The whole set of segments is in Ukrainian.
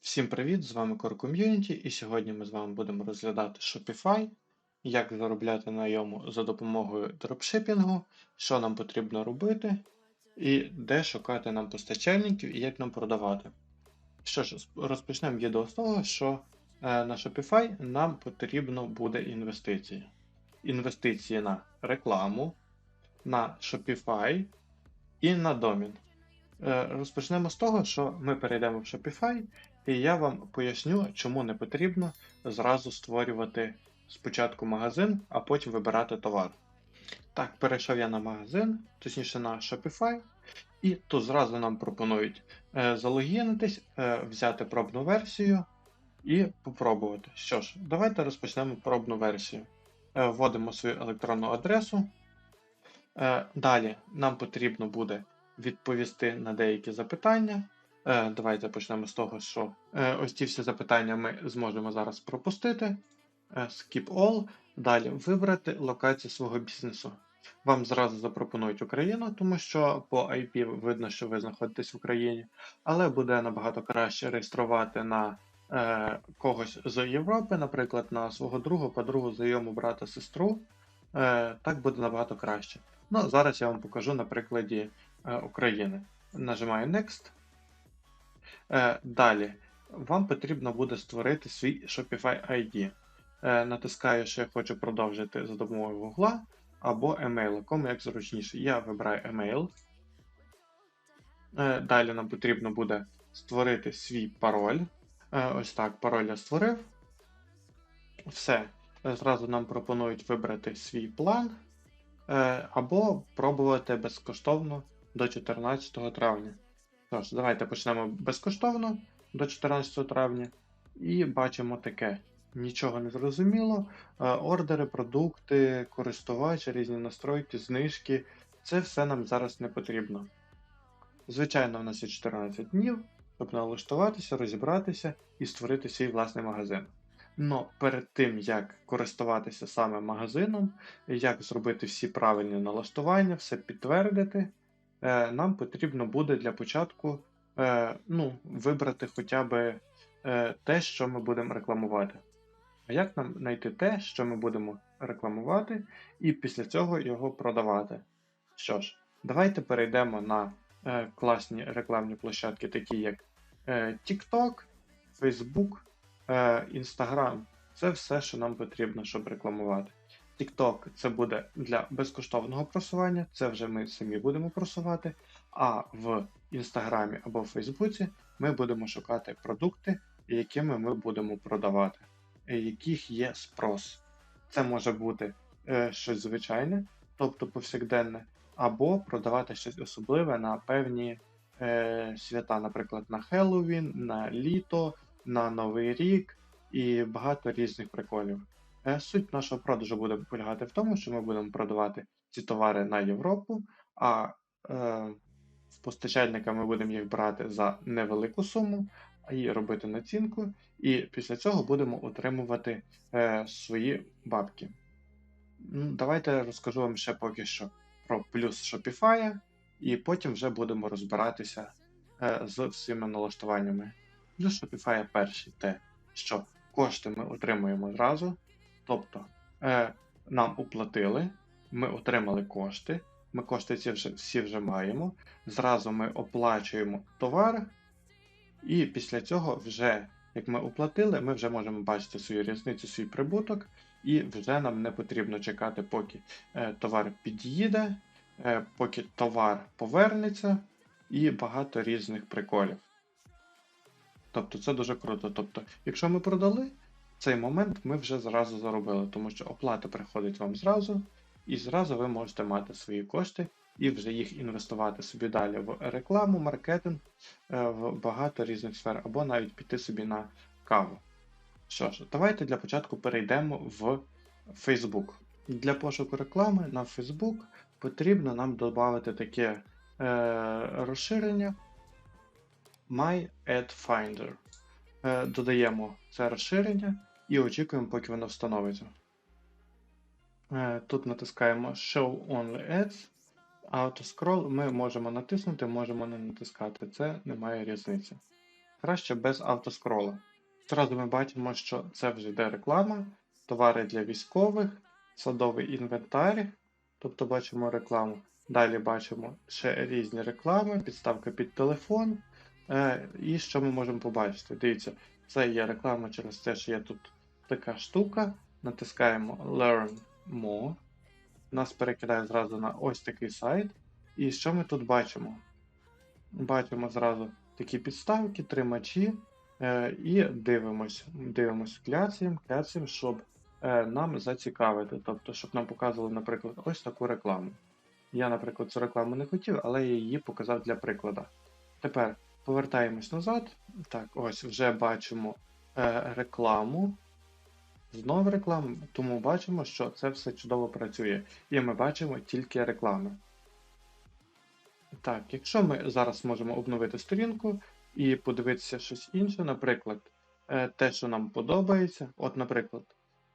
Всім привіт! З вами Core Community, і сьогодні ми з вами будемо розглядати Shopify, як заробляти на ньому за допомогою дропшипінгу, що нам потрібно робити, і де шукати нам постачальників і як нам продавати. Що ж, розпочнемо відео з того, що е, на Shopify нам потрібно буде інвестиції. Інвестиції на рекламу, на Shopify і на домін. Е, Розпочнемо з того, що ми перейдемо в Shopify, і я вам поясню, чому не потрібно зразу створювати спочатку магазин, а потім вибирати товар. Так, перейшов я на магазин, точніше на Shopify, і тут зразу нам пропонують е, залогінитись, е, взяти пробну версію і попробувати. Що ж, давайте розпочнемо пробну версію. Е, вводимо свою електронну адресу. Далі нам потрібно буде відповісти на деякі запитання. Е, Давайте почнемо з того, що е, ось ці всі запитання ми зможемо зараз пропустити. Е, Skip all. Далі вибрати локацію свого бізнесу. Вам зразу запропонують Україну, тому що по IP видно, що ви знаходитесь в Україні, але буде набагато краще реєструвати на е, когось з Європи, наприклад, на свого друга, подругу, знайому брата, сестру. Е, так буде набагато краще. Ну, зараз я вам покажу на прикладі е, України. Нажимаю Next. Е, Далі, вам потрібно буде створити свій Shopify ID. Е, Натискаю, що я хочу продовжити за допомогою Google або email, кому як зручніше. Я вибираю email. Е, Далі нам потрібно буде створити свій пароль. Ось так, пароль я створив. Все. Зразу нам пропонують вибрати свій план. Або пробувати безкоштовно до 14 травня. Тож, давайте почнемо безкоштовно до 14 травня. І бачимо таке. Нічого не зрозуміло. Е, Ордери, продукти, користувач, різні настройки, знижки. Це все нам зараз не потрібно. Звичайно, в нас є 14 днів, щоб налаштуватися, розібратися і створити свій власний магазин. Но перед тим, як користуватися саме магазином, як зробити всі правильні налаштування, все підтвердити, нам потрібно буде для початку е, ну, вибрати хоча б е, те, що ми будемо рекламувати. А як нам знайти те, що ми будемо рекламувати, і після цього його продавати? Що ж, давайте перейдемо на е, класні рекламні площадки, такі як е, TikTok, Facebook, е, Instagram. Це все, що нам потрібно, щоб рекламувати. TikTok це буде для безкоштовного просування, це вже ми самі будемо просувати. А в Інстаграмі або в Фейсбуці ми будемо шукати продукти, якими ми будемо продавати, яких є спрос. Це може бути е, щось звичайне, тобто повсякденне, або продавати щось особливе на певні е, свята, наприклад, на Хеллоуін, на літо, на Новий рік і багато різних приколів. Е, Суть нашого продажу буде полягати в тому, що ми будемо продавати ці товари на Європу, а е, в постачальника ми будемо їх брати за невелику суму і робити націнку, і після цього будемо отримувати е, свої бабки. Ну, Давайте розкажу вам ще поки що про плюс Shopify, і потім вже будемо розбиратися е, з всіма налаштуваннями. Плюс Shopify перший те, що кошти ми отримуємо зразу. Тобто е, нам оплатили, ми отримали кошти, ми кошти ці вже, всі вже маємо. Зразу ми оплачуємо товар, і після цього, вже, як ми оплатили, ми вже можемо бачити свою різницю, свій прибуток, і вже нам не потрібно чекати, поки е, товар під'їде, е, поки товар повернеться, і багато різних приколів. Тобто це дуже круто. Тобто, якщо ми продали, цей момент ми вже зразу заробили, тому що оплата приходить вам зразу, і зразу ви можете мати свої кошти і вже їх інвестувати собі далі в рекламу, маркетинг, е, в багато різних сфер, або навіть піти собі на каву. Що ж, давайте для початку перейдемо в Facebook. Для пошуку реклами на Facebook потрібно нам додати таке е, розширення My Ad Finder. Е, додаємо це розширення і очікуємо, поки воно встановиться. Е, Тут натискаємо Show Only Ads. Autoscroll ми можемо натиснути, можемо не натискати. Це не має різниці. краще без автоскрола. Зразу ми бачимо, що це вже йде реклама, товари для військових, садовий інвентар, тобто бачимо рекламу. Далі бачимо ще різні реклами, підставка під телефон. Е, і що ми можемо побачити? Дивіться, це є реклама через те, що є тут така штука. Натискаємо Learn More. Нас перекидає зразу на ось такий сайт. І що ми тут бачимо? Бачимо зразу такі підставки, тримачі. Е, і дивимось, дивимось кляцієм, кляцієм, щоб е, нам зацікавити. Тобто, щоб нам показували, наприклад, ось таку рекламу. Я, наприклад, цю рекламу не хотів, але я її показав для прикладу. Тепер повертаємось назад. Так, ось вже бачимо е, рекламу. Знову рекламу, тому бачимо, що це все чудово працює. І ми бачимо тільки реклами. Так, якщо ми зараз можемо обновити сторінку і подивитися щось інше, наприклад, е, те, що нам подобається. От, наприклад,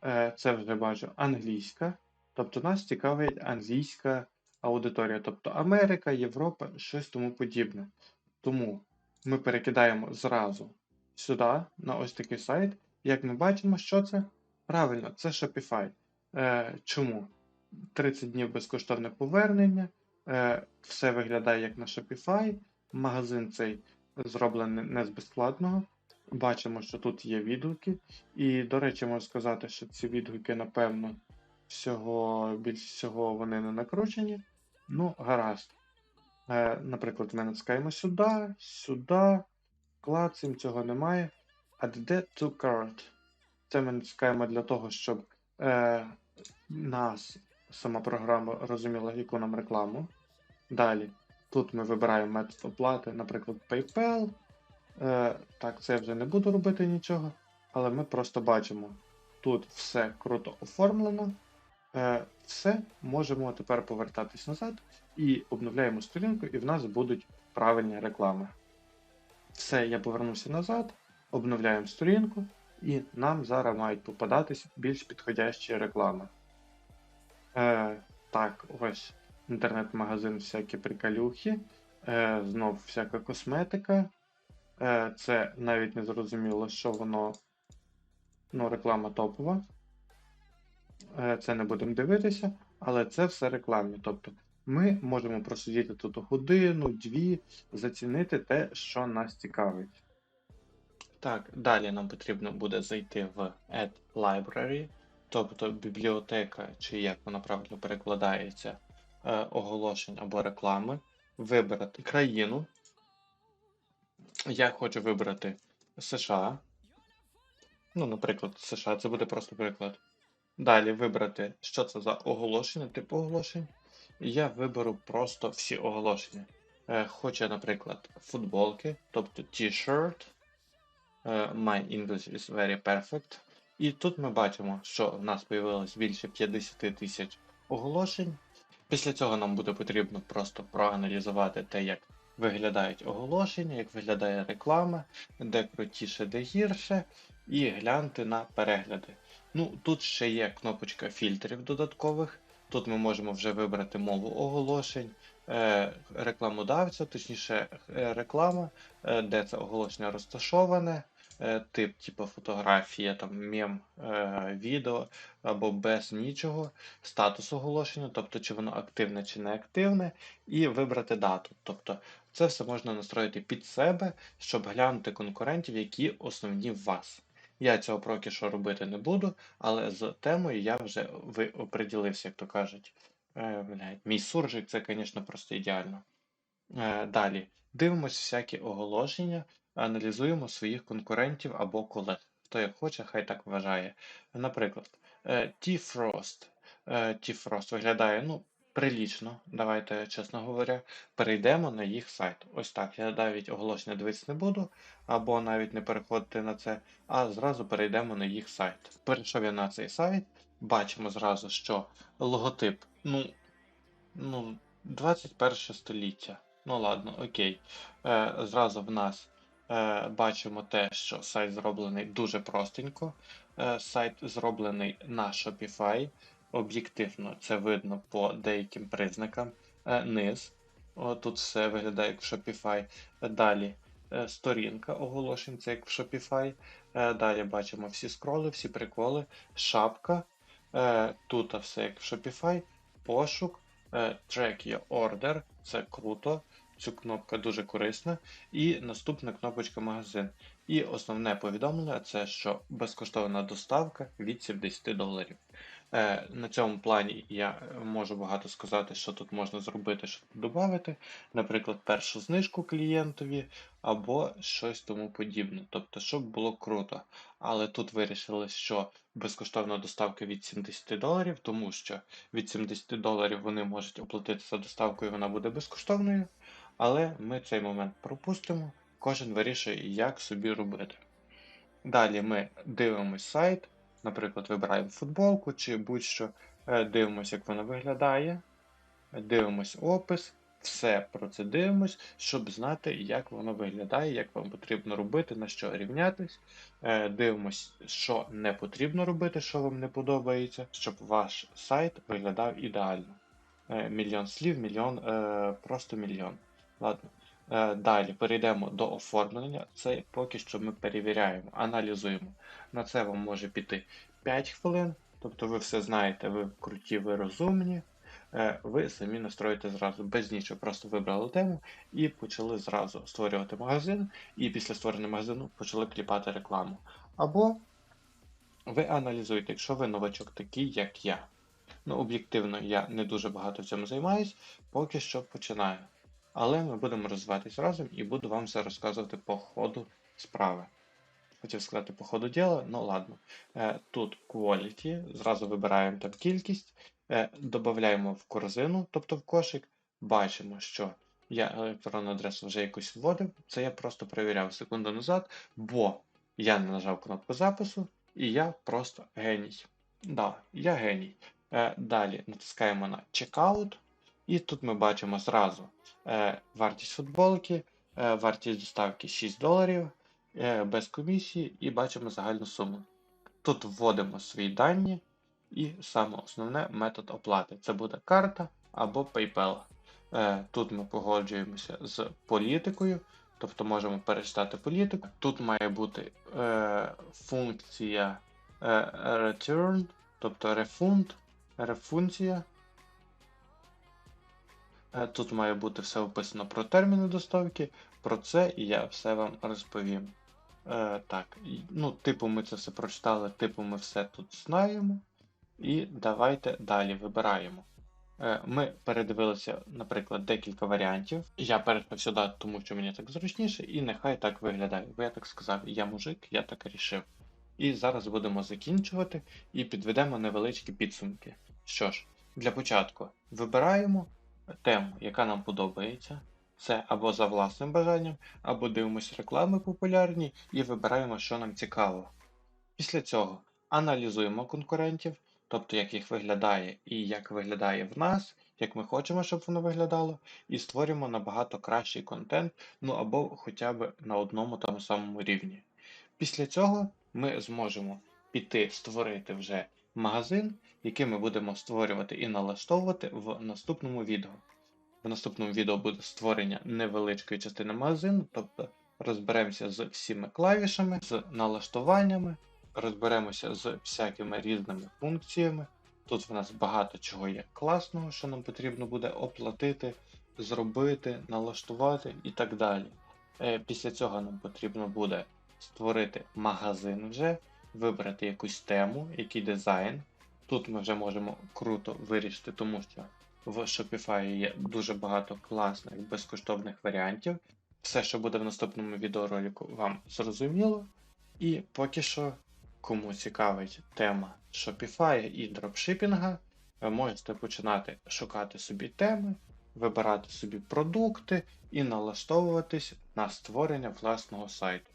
е, це вже бачу англійська. Тобто нас цікавить англійська аудиторія, тобто Америка, Європа, щось тому подібне. Тому ми перекидаємо зразу сюди, на ось такий сайт. Як ми бачимо, що це? Правильно, це Shopify. Е, Чому? 30 днів безкоштовне повернення. Е, Все виглядає як на Shopify. Магазин цей зроблений не з безплатного. Бачимо, що тут є відгуки. І, до речі, можу сказати, що ці відгуки, напевно, всього, більш всього вони не накручені. Ну, гаразд. Е, Наприклад, ми натискаємо сюди, сюди. Клацаємо, цього немає. Add that to cart. Це ми натискаємо для того, щоб е, нас сама програма розуміла, яку нам рекламу. Далі. Тут ми вибираємо метод оплати, наприклад, PayPal. Е, Так, це я вже не буду робити нічого, але ми просто бачимо, тут все круто оформлено. Е, Все, можемо тепер повертатись назад і обновляємо сторінку, і в нас будуть правильні реклами. Все, я повернувся назад, обновляємо сторінку, і нам зараз мають попадатись більш підходящі реклами. Е, Так, ось інтернет-магазин, всякі приколюхи, е, знов всяка косметика. Е, Це навіть не зрозуміло, що воно. Ну, реклама топова. Е, Це не будемо дивитися, але це все рекламні. Тобто ми можемо просидіти тут годину, дві, зацінити те, що нас цікавить. Так, далі нам потрібно буде зайти в Add Library, тобто бібліотека, чи як вона правильно перекладається, е, оголошень або реклами, вибрати країну. Я хочу вибрати США. Ну, наприклад, США, це буде просто приклад. Далі вибрати, що це за оголошення, типу оголошень. Я виберу просто всі оголошення. Е, Хочу, наприклад, футболки, тобто T-shirt. Е, My English is very perfect. І тут ми бачимо, що в нас з'явилось більше 50 тисяч оголошень. Після цього нам буде потрібно просто проаналізувати те, як виглядають оголошення, як виглядає реклама, де крутіше, де гірше, і глянути на перегляди. Ну, Тут ще є кнопочка фільтрів додаткових. Тут ми можемо вже вибрати мову оголошень, е, рекламодавця, точніше, е, реклама, де це оголошення розташоване, тип, типу фотографія, там мем, е, відео або без нічого, статус оголошення, тобто чи воно активне чи не активне, і вибрати дату. Тобто це все можна настроїти під себе, щоб глянути конкурентів, які основні в вас. Я цього поки що робити не буду, але з темою я вже ви оприділився, як то кажуть. Е, блядь, мій суржик це, звісно, просто ідеально. Е, далі. Дивимось всякі оголошення, аналізуємо своїх конкурентів або колег. Хто як хоче, хай так вважає. Наприклад, е, T-Frost. Е, T-Frost виглядає, ну, прилічно, давайте, чесно говоря, перейдемо на їх сайт. Ось так. Я навіть оголошення дивитися не буду, або навіть не переходити на це, а зразу перейдемо на їх сайт. Перейшов я на цей сайт, бачимо зразу, що логотип, ну, ну, 21 століття. Ну ладно, окей. Е, Зразу в нас бачимо те, що сайт зроблений дуже простенько. Е, Сайт зроблений на Shopify. Об'єктивно це видно по деяким признакам. Е, Низ. О, тут все виглядає як в Shopify. Далі е, сторінка оголошень, це як в Shopify. Е, Далі бачимо всі скроли, всі приколи, шапка. Е, Тут все як в Shopify, пошук, е, Track Your Order, це круто. Цю кнопка дуже корисна. І наступна кнопочка магазин. І основне повідомлення це що безкоштовна доставка від 70 доларів. Е, на цьому плані я можу багато сказати, що тут можна зробити, що додати. Наприклад, першу знижку клієнтові або щось тому подібне. Тобто, щоб було круто. Але тут вирішили, що безкоштовна доставка від 70 доларів, тому що від 70 доларів вони можуть оплатити за доставку і вона буде безкоштовною. Але ми цей момент пропустимо. Кожен вирішує, як собі робити. Далі ми дивимось сайт, наприклад, вибираємо футболку чи будь-що, е, дивимося, як вона виглядає, дивимось опис, все про це дивимось, щоб знати, як воно виглядає, як вам потрібно робити, на що рівнятись. Е, Дивимось, що не потрібно робити, що вам не подобається, щоб ваш сайт виглядав ідеально. Е, Мільйон слів, мільйон, просто мільйон. Ладно. Е, Далі перейдемо до оформлення. Це поки що ми перевіряємо, аналізуємо. На це вам може піти 5 хвилин, тобто ви все знаєте, ви круті, ви розумні. Е, Ви самі настроїте зразу без нічого, просто вибрали тему і почали зразу створювати магазин, і після створення магазину почали кліпати рекламу. Або ви аналізуєте, якщо ви новачок такий, як я. Ну, об'єктивно, я не дуже багато в цьому займаюсь, поки що починаю. Але ми будемо розвиватись разом і буду вам все розказувати по ходу справи. Хотів сказати по ходу діла, ну ладно. Е, Тут quality, зразу вибираємо там кількість, е, додаємо в корзину, тобто в кошик. Бачимо, що я електронну адресу вже якусь вводив. Це я просто перевіряв секунду назад, бо я не нажав кнопку запису, і я просто геній. Да, я геній. Е, Далі натискаємо на Checkout, і тут ми бачимо зразу е, вартість футболки, е, вартість доставки 6 доларів е, без комісії, і бачимо загальну суму. Тут вводимо свої дані, і саме основне метод оплати. Це буде карта або PayPal. Е, Тут ми погоджуємося з політикою, тобто можемо перечитати політику. Тут має бути е, функція е, return, тобто refund, рефункція. Е, Тут має бути все описано про терміни доставки, про це я все вам розповім. Е, так, ну, типу, ми це все прочитали, типу, ми все тут знаємо. І давайте далі вибираємо. Е, Ми передивилися, наприклад, декілька варіантів. Я перейшов сюди, тому що мені так зручніше, і нехай так виглядає. Бо я так сказав, я мужик, я так рішив. І зараз будемо закінчувати і підведемо невеличкі підсумки. Що ж, для початку вибираємо тему, яка нам подобається. Це або за власним бажанням, або дивимося реклами популярні і вибираємо, що нам цікаво. Після цього аналізуємо конкурентів, тобто як їх виглядає і як виглядає в нас, як ми хочемо, щоб воно виглядало, і створюємо набагато кращий контент, ну або хоча б на одному тому самому рівні. Після цього ми зможемо піти створити вже магазин, який ми будемо створювати і налаштовувати в наступному відео. В наступному відео буде створення невеличкої частини магазину, тобто розберемося з всіма клавішами, з налаштуваннями, розберемося з всякими різними функціями. Тут в нас багато чого є класного, що нам потрібно буде оплатити, зробити, налаштувати і так далі. Е, Після цього нам потрібно буде створити магазин вже, вибрати якусь тему, який дизайн. Тут ми вже можемо круто вирішити, тому що в Shopify є дуже багато класних безкоштовних варіантів. Все, що буде в наступному відеоролику, вам зрозуміло. І поки що, кому цікавить тема Shopify і дропшипінга, ви можете починати шукати собі теми, вибирати собі продукти і налаштовуватись на створення власного сайту.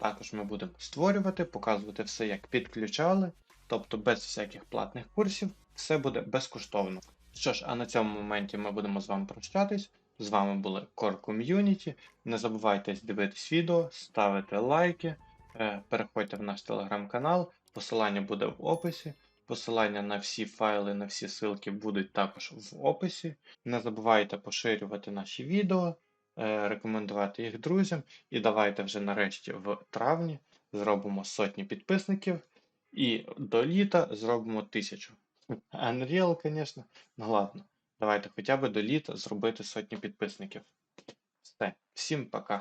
Також ми будемо створювати, показувати все, як підключали, тобто без всяких платних курсів, все буде безкоштовно. Що ж, а на цьому моменті ми будемо з вами прощатись. З вами були Core Community. Не забувайте дивитись відео, ставити лайки, е, переходьте в наш телеграм-канал, посилання буде в описі. Посилання на всі файли, на всі ссылки будуть також в описі. Не забувайте поширювати наші відео. Е, рекомендувати їх друзям. І давайте вже нарешті в травні зробимо сотні підписників. І до літа зробимо тисячу. Unreal, звісно. Ну ладно. Давайте хоча б до літа зробити сотні підписників. Все, всім пока.